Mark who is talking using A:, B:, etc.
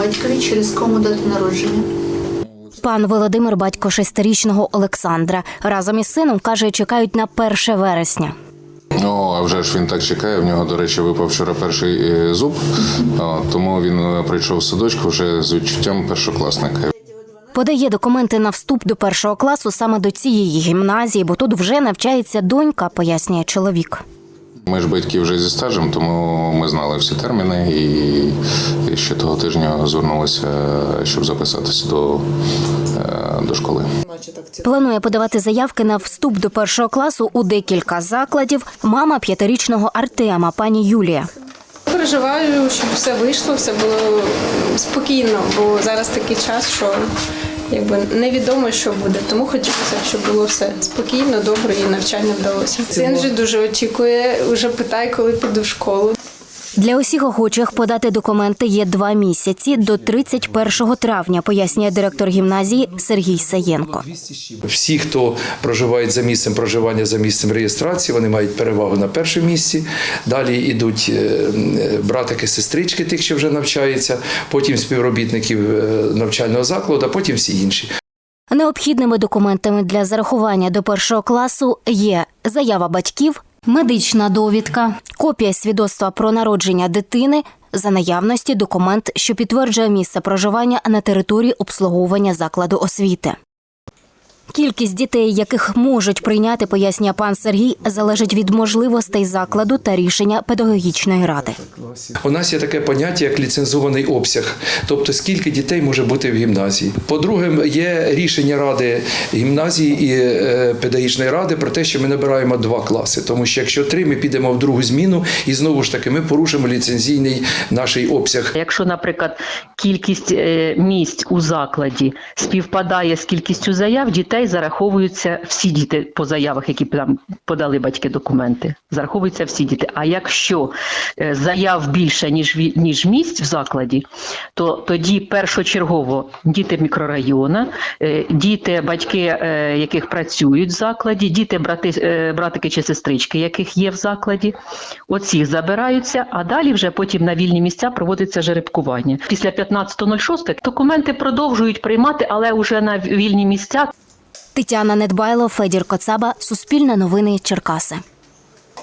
A: батькові, через кому дати народження.
B: Пан Володимир, батько шестирічного Олександра, разом із сином каже, чекають на 1 вересня.
C: Ну, а вже ж він так чекає. В нього, до речі, випав вчора перший е, зуб, тому він е, прийшов в садочку вже з відчуттям першокласника.
B: Подає документи на вступ до першого класу саме до цієї гімназії, бо тут вже навчається донька, пояснює чоловік.
C: Ми ж батьки вже зі стажем, тому ми знали всі терміни і, ще того тижня звернулися, щоб записатися до, е, до школи.
B: Планує подавати заявки на вступ до першого класу у декілька закладів. Мама п'ятирічного Артема, пані Юлія.
D: Переживаю, щоб все вийшло, все було спокійно, бо зараз такий час, що якби невідомо, що буде. Тому хотілося б, щоб було все спокійно, добре і навчання вдалося. Син же дуже очікує, вже питає, коли піду в школу.
B: Для усіх охочих подати документи є два місяці до 31 травня, пояснює директор гімназії Сергій Саєнко.
E: Всі, хто проживають за місцем проживання за місцем реєстрації, вони мають перевагу на першому місці. Далі йдуть е, братики, сестрички, тих, що вже навчаються, потім співробітників е, навчального закладу, а потім всі інші.
B: Необхідними документами для зарахування до першого класу є заява батьків, медична довідка, копія свідоцтва про народження дитини. За наявності документ, що підтверджує місце проживання на території обслуговування закладу освіти. Кількість дітей, яких можуть прийняти, пояснює пан Сергій, залежить від можливостей закладу та рішення педагогічної ради.
E: У нас є таке поняття, як ліцензований обсяг, тобто скільки дітей може бути в гімназії. По-друге, є рішення ради гімназії і е, педагогічної ради про те, що ми набираємо два класи. Тому що якщо три, ми підемо в другу зміну, і знову ж таки ми порушимо ліцензійний наш обсяг.
F: Якщо, наприклад, кількість е, місць у закладі співпадає з кількістю заяв, дітей зараховуються всі діти по заявах, які там подали батьки документи. Зараховуються всі діти. А якщо е, заяв більше ніж ніж місць в закладі, то тоді першочергово діти мікрорайону, е, діти, батьки, е, яких працюють в закладі, діти, брати, братики чи сестрички, яких є в закладі, оці забираються, а далі вже потім на вільні місця проводиться жеребкування. Після 15.06 документи продовжують приймати, але вже на вільні місця.
B: Тетяна Недбайло, Федір Коцаба, Суспільне новини Черкаси.